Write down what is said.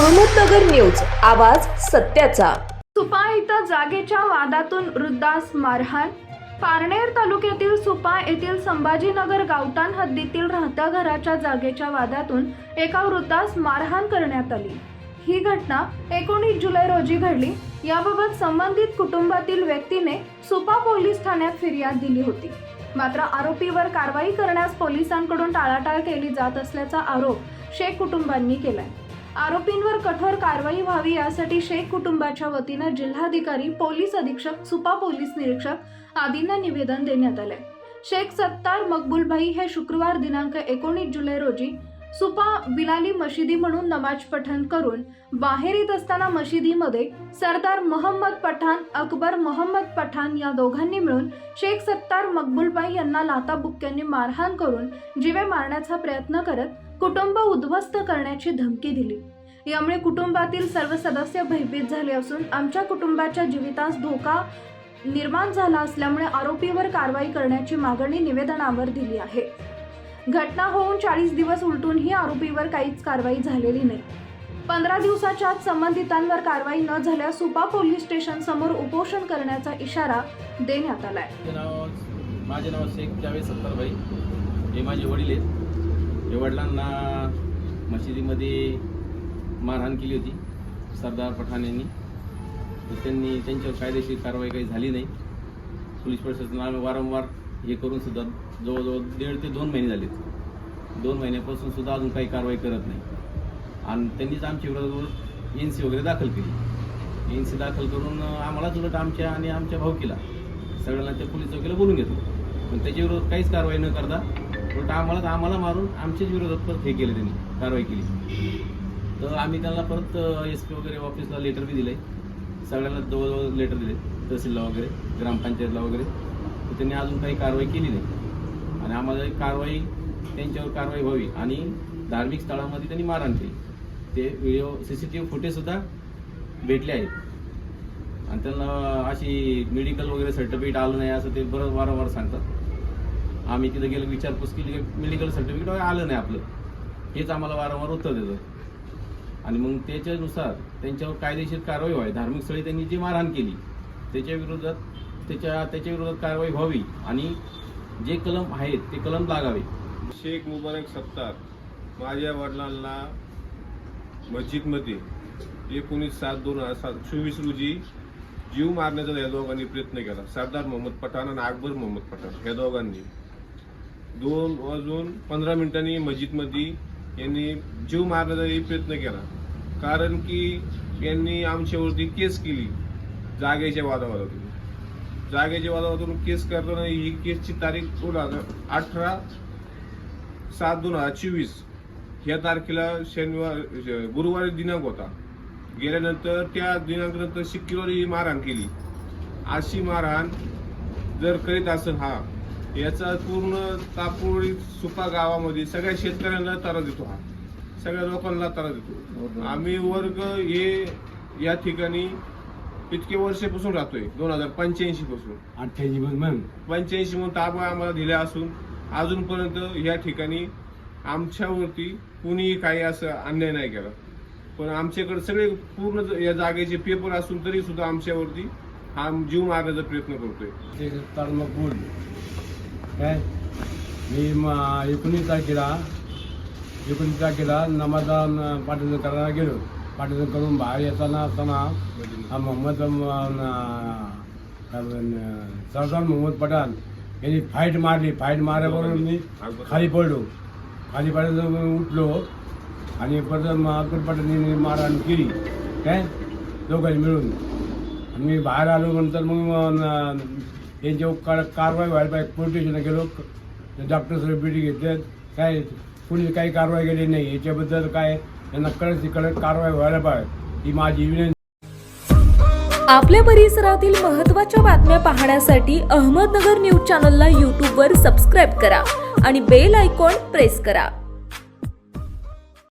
Ahmednagar news आवाज सत्याचा. सुपा इथं जागेच्या वादातून वृद्धास मारहाण. पारनेर तालुक्यातील सुपा येथील संभाजीनगर गावठाण हद्दीतील राहत्या घराच्या जागेच्या वादातून एका वृद्धास मारहाण करण्यात आली. ही घटना एकोणीस जुलै रोजी घडली. याबाबत संबंधित कुटुंबातील व्यक्तीने सुपा पोलीस ठाण्यात फिर्याद दिली होती. मात्र आरोपीवर कारवाई करण्यास पोलिसांकडून टाळाटाळ केली जात असल्याचा आरोप शेख कुटुंबांनी केलाय. आरोपींवर कठोर कारवाई व्हावी यासाठी शेख कुटुंबाच्या वतीनं जिल्हाधिकारी पोलीस अधीक्षक सुपा पोलीस निरीक्षक आदींना निवेदन देण्यात आले शेख सत्तार मकबूलभाई हे शुक्रवार दिनांक एकोणीस जुलै रोजी सुपा बिलाली मशिदी म्हणून नमाज पठण करून बाहेर येत असताना मशिदीमध्ये सरदार मोहम्मद पठाण अकबर मोहम्मद पठाण या दोघांनी मिळून शेख सत्तार मकबूलबाई यांना लाताबुक्क्यांनी मारहाण करून जीवे मारण्याचा प्रयत्न करत कुटुंब उद्ध्वस्त करण्याची धमकी दिली. यामुळे कुटुंबातील सर्व सदस्य भयभीत झाले असून आमच्या कुटुंबाच्या जीवितास धोका निर्माण झाला असल्यामुळे आरोपीवर कारवाई करण्याची मागणी निवेदनावर दिली आहे. घटना होऊन चाळीस दिवस उलटूनही आरोपीवर काहीच कारवाई झालेली नाही. पंधरा दिवसाच्या आत संबंधितांवर कारवाई न झाल्यास सुपा पोलीस स्टेशन समोर उपोषण करण्याचा इशारा देण्यात आलाय. माझे नाव शेख जावेद सत्तारभाई. हे माझे वडील आहेत. हे वडिलांना मशिदीमध्ये मारहाण केली होती सरदार पठाण यांनी. तर त्यांनी त्यांच्यावर कायदेशीर कारवाई काही झाली नाही. पोलीस प्रशासनाला वारंवार हे करून सुद्धा जवळजवळ दीड ते दोन महिने झालेत. दोन महिन्यापासून सुद्धा अजून काही कारवाई करत नाही. आणि त्यांनीच आमच्या विरोधावर एन सी वगैरे दाखल केली. एन सी दाखल करून आम्हालाच उलट आमच्या आणि आमच्या भाऊकीला सगळ्यांना त्या पोलीस चौकीला बोलून घेतलं. पण त्याच्या विरोधात काहीच कारवाई न करता उलट आम्हाला आम्हाला मारून आमच्याच विरोधात परत हे केले त्यांनी कारवाई केली. तर आम्ही त्यांना परत एस पी वगैरे ऑफिसला लेटर बी दिले सगळ्यांना जवळजवळ लेटर दिले तहसीलला वगैरे ग्रामपंचायतला वगैरे. तर त्यांनी अजून काही कारवाई केली नाही. आणि आम्हाला कारवाई त्यांच्यावर कारवाई व्हावी. आणि धार्मिक स्थळामध्ये त्यांनी मारहाण केली. ते video C C T V फुटेजसुद्धा भेटले आहेत. आणि त्यांना अशी मेडिकल वगैरे सर्टिफिकेट आलं नाही असं ते बरं वारंवार सांगतात. आम्ही तिथं गेलो विचारपूस केली मेडिकल सर्टिफिकेट वगैरे आलं नाही आपलं. हेच आम्हाला वारंवार उत्तर देतं. आणि मग त्याच्यानुसार त्यांच्यावर कायदेशीर कारवाई व्हावी. धार्मिक स्थळी त्यांनी जी मारहाण केली त्याच्या विरोधात त्याच्या त्याच्या विरोधात कारवाई व्हावी आणि जे कलम आहेत ते कलम लागावे. शेख मुबारक सत्तार माझ्या वडिलांना मस्जिदमध्ये एकोणीस सात दोन हजार सात चोवीस रोजी जीव मारण्याचा या दोघांनी प्रयत्न केला. सरदार मोहम्मद पठाण आणि अकबर मोहम्मद पठाण या दोघांनी. दोन वाजून पंधरा मिनिटांनी मस्जिदमध्ये यांनी जीव मारण्याचाही प्रयत्न केला. कारण की यांनी आमच्यावरती केस केली जागेच्या वादावादातून जागेच्या वादावादातून केस करताना ही केसची तारीख दोन हजार अठरा सात दोन हजार चोवीस ह्या तारखेला शनिवार गुरुवारी दिनांक होता. गेल्यानंतर त्या दिनांकानंतर शिक्कीवर ही मारहाण केली. अशी मारहाण जर करीत असेल हा याचा पूर्ण तापोळी सुपा गावामध्ये सगळ्या शेतकऱ्यांना तारा देतो हा. सगळ्या लोकांना तारा देतो. आम्ही वर्ग हे या ठिकाणी इतके वर्षापासून राहतोय. दोन हजार पंच्याऐंशी पासून. अठ्ठ्याऐंशी मग? पंच्याऐंशी म्हणून ताबा आम्हाला दिल्या असून अजूनपर्यंत या ठिकाणी आमच्यावरती कुणीही काही असं अन्याय नाही केला. पण आमच्याकडे सगळे पूर्ण या जागेचे पेपर असून तरी सुद्धा आमच्यावरती हा जीव मारण्याचा प्रयत्न करतोय. काय? मी म- एकोणीस तारखेला एकोणीस तारखेला नमाजा पाठवण करायला गेलो. पाठवण करून बाहेर येताना असताना हा मोहम्मद सरदार मोहम्मद पठाण यांनी फाईट मारली. फाईट मारल्याबरोबर मी खाली पडलो. खाली पडल्यानंतर उठलो आणि परत अब्दुल पठाणांनी मारहाण केली. काय? दोघांनी मिळून. मी बाहेर आलो नंतर मग न- यांच्यावर कारवाई व्हायला पाहिजे पोलीस स्टेशनला गेलो डॉक्टर सगळे भेटी घेतल्यात काय कोणी काही कारवाई केली नाही याच्याबद्दल काय यांना कळत कडक कारवाई व्हायला पाहिजे. ही माझी विनंती. आपल्या परिसरातील महत्त्वाच्या बातम्या पाहण्यासाठी अहमदनगर न्यूज चॅनलला यूट्यूबवर सबस्क्राईब करा आणि बेल आयकॉन प्रेस करा.